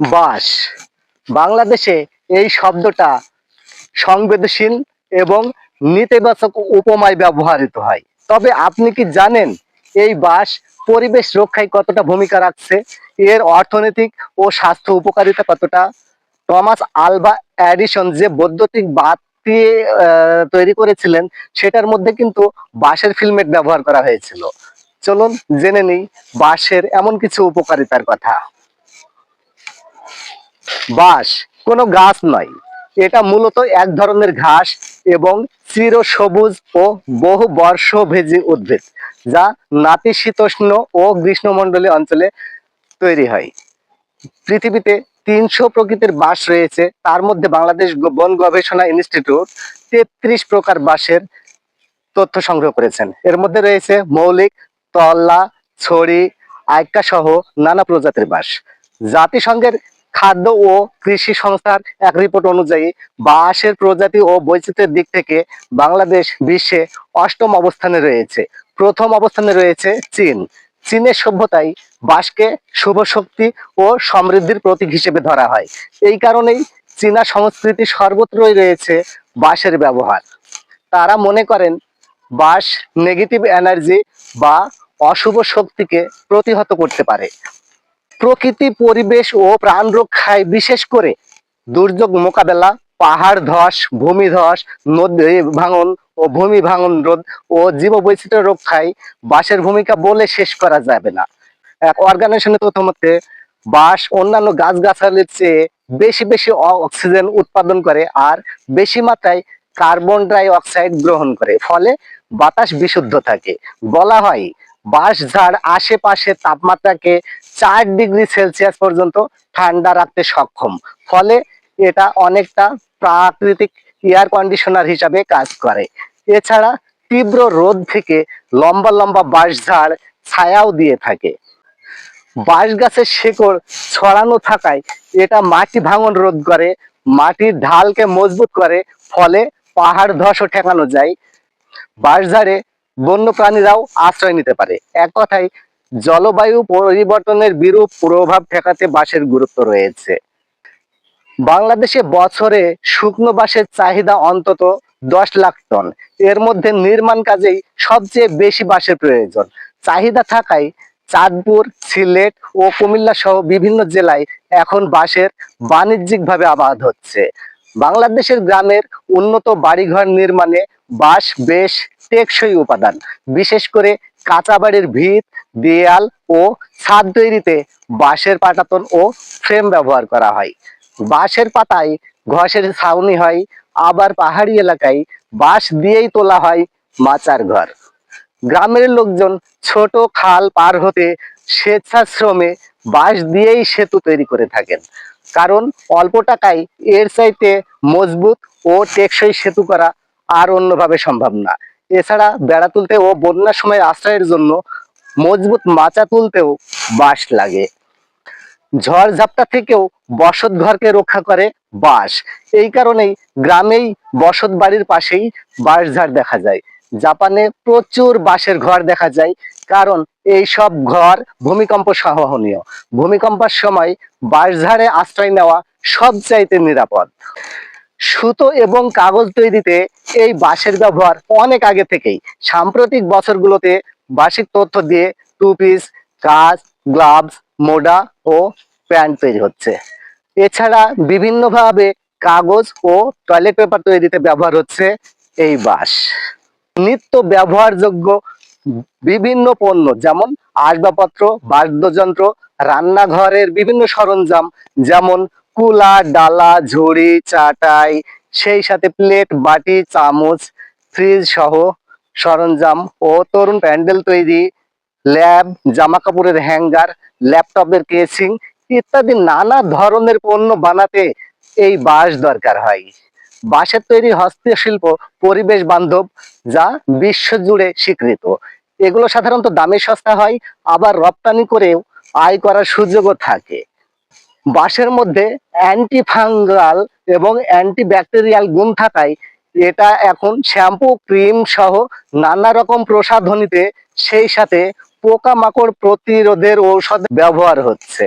বাঁশ বাংলাদেশে এই শব্দটা সংবেদনশীল এবং নেতিবাচক উপমায় ব্যবহৃত হয়। তবে আপনি কি জানেন এই বাঁশ পরিবেশ রক্ষায় কতটা ভূমিকা রাখছে? এর অর্থনৈতিক ও স্বাস্থ্য উপকারিতা কতটা? টমাস আলবা এডিসন যে বৈদ্যুতিক বাতি তৈরি করেছিলেন, সেটার মধ্যে কিন্তু বাঁশের ফিল্মেট ব্যবহার করা হয়েছিল। চলুন জেনে নিই বাঁশের এমন কিছু উপকারিতার কথা। বাঁশ, কোনো গাছ নয়। এটা মূলত এক ধরনের ঘাস এবং চির সবুজ ও বহু বর্ষভেজী উদ্ভিদ, যা নাতিশীতোষ্ণ ও গ্রীষ্মমণ্ডলীয় অঞ্চলে তৈরি হয়। পৃথিবীতে তিনশো প্রকৃতির বাঁশ রয়েছে। তার মধ্যে বাংলাদেশ বন গবেষণা ইনস্টিটিউট তেত্রিশ প্রকার বাঁশের তথ্য সংগ্রহ করেছেন। এর মধ্যে রয়েছে মৌলিক তল্লা ছড়ি আইকা সহ নানা প্রজাতির বাঁশ। জাতিসংঘের খাদ্য ও কৃষি সংস্থার এক রিপোর্ট অনুযায়ী বাঁশের প্রজাতি ও বৈচিত্র্যের দিক থেকে বাংলাদেশ বিশ্বে অষ্টম অবস্থানে রয়েছে। প্রথম অবস্থানে রয়েছে চীন। চীনের সভ্যতায় বাঁশকে শুভ শক্তি ও সমৃদ্ধির প্রতীক হিসেবে ধরা হয়। এই কারণেই চীনা সংস্কৃতি সর্বত্রই রয়েছে বাঁশের ব্যবহার। তারা মনে করেন, বাঁশ নেগেটিভ এনার্জি বা অশুভ শক্তিকে প্রতিহত করতে পারে। প্রকৃতি, পরিবেশ ও প্রাণ রক্ষায় বিশেষ করে দুর্যোগ মোকাবেলা, পাহাড় ধস, ভূমি ধস, নদী ভাঙন ও ভূমি ভাঙন রোধ ও জীববৈচিত্র্য রক্ষায় বাঁশের ভূমিকা বলে শেষ করা যাবে না। এক অর্গানাইজেশনের তথ্য মতে বাঁশ অন্যান্য গাছগাছালির চেয়ে বেশি বেশি অক্সিজেন উৎপাদন করে আর বেশি মাত্রায় কার্বন ডাই অক্সাইড গ্রহণ করে। ফলে বাতাস বিশুদ্ধ থাকে। বলা হয় বাঁশ ঝাড় আশেপাশে তাপমাত্রাকে চার ডিগ্রি সেলসিয়াস পর্যন্ত ঠান্ডা রাখতে সক্ষম। ফলে এটা অনেকটা প্রাকৃতিক এয়ার কন্ডিশনার হিসাবে কাজ করে। এছাড়া তীব্র রোদ থেকে লম্বা লম্বা বাঁশ ঝাড় ছায়াও দিয়ে থাকে। বাঁশ গাছের শেকড় ছড়ানো থাকায় এটা মাটি ভাঙন রোধ করে, মাটির ঢালকে মজবুত করে, ফলে পাহাড় ধসও ঠেকানো যায়। বাঁশঝাড়ে বন্য প্রাণীরাও আশ্রয় নিতে পারে। এক কথায়, জলবায়ু পরিবর্তনের বিরূপ প্রভাব ঠেকাতে বাঁশের গুরুত্ব রয়েছে। বাংলাদেশে বছরে শুকনো বাঁশের চাহিদা অন্তত দশ লাখ টন। এর মধ্যে নির্মাণ কাজেই সবচেয়ে বেশি বাঁশের প্রয়োজন। চাহিদা থাকায় চাঁদপুর, সিলেট ও কুমিল্লা সহ বিভিন্ন জেলায় এখন বাঁশের বাণিজ্যিকভাবে আবাদ হচ্ছে। বাংলাদেশের গ্রামের উন্নত বাড়িঘর নির্মাণে বাঁশ, বেশ টেকসই উপাদান। বিশেষ করে কাঁচা বাড়ির ভিত, দেয়াল ও ছাদ তৈরিতে বাঁশের পাটাতন ও ফ্রেম ব্যবহার করা হয়। বাঁশের পাতায় ঘষের ছাউনি হয়, আবার পাহাড়ি এলাকায় বাঁশ দিয়েই তোলা হয় মাচার ঘর। গ্রামের লোকজন ছোট খাল পার হতে স্বেচ্ছাশ্রমে বাঁশ দিয়েই সেতু তৈরি করে থাকেন। কারণ অল্প টাকায় এর চাইতে মজবুত ও টেকসই সেতু করা আর অন্যভাবে সম্ভব না। এছাড়া বেড়া তুলতে ও বন্যার সময় আশ্রয়ের জন্য মজবুত মাচা তুলতেও বাঁশ লাগে। ঝড় ঝাপটা থেকেও বসত ঘরকে রক্ষা করে বাঁশ। এই কারণেই গ্রামেই বসত বাড়ির পাশেই বাঁশ ঝাড় দেখা যায়। জাপানে প্রচুর বাঁশের ঘর দেখা যায়, কারণ এই সব ঘর ভূমিকম্প সহনীয়। ভূমিকম্পের সময় বাঁশঝাড়ে আশ্রয় নেওয়া সবচাইতে নিরাপদ। সুতো এবং কাগজ তৈরিতে এই বাঁশের ব্যবহার অনেক আগে থেকেই। সাম্প্রতিক বছরগুলোতে বার্ষিক তথ্য দিয়ে টু পিস কাজ গ্লাভস মোডা ও প্যান্ট তৈরি হচ্ছে। এছাড়া বিভিন্নভাবে কাগজ ও টয়লেট পেপার তৈরিতে ব্যবহার হচ্ছে এই বাঁশ। নিত্য ব্যবহারযোগ্য বিভিন্ন পণ্য যেমন আসবাবপত্র, বাদ্যযন্ত্র, রান্নাঘরের বিভিন্ন সরঞ্জাম যেমন কুলার ডালা, ঝুড়ি, চাটাই, সেই সাথে প্লেট, বাটি, চামচ, ফ্রিজ সহ সরঞ্জাম ও তরুণ প্যান্ডেল তৈরি, ল্যাব জামা কাপড়ের হ্যাঙ্গার, ল্যাপটপের কেসিং ইত্যাদি নানা ধরনের পণ্য বানাতে এই বাঁশ দরকার হয়। বাঁশের তৈরি হস্তশিল্প পরিবেশ বান্ধব যা বিশ্বজুড়ে স্বীকৃত। এগুলো সাধারণত দামে সস্তা হয়, আবার রপ্তানি করেও আয় করার সুযোগও থাকে। বাঁশের মধ্যে অ্যান্টি ফাঙ্গাল এবং অ্যান্টি ব্যাকটেরিয়াল গুণ থাকায় এটা এখন শ্যাম্পু ক্রিম সহ নানা রকম প্রসাধনীতে সেই সাথে পোকামাকড় প্রতিরোধের ঔষধ ব্যবহার হচ্ছে।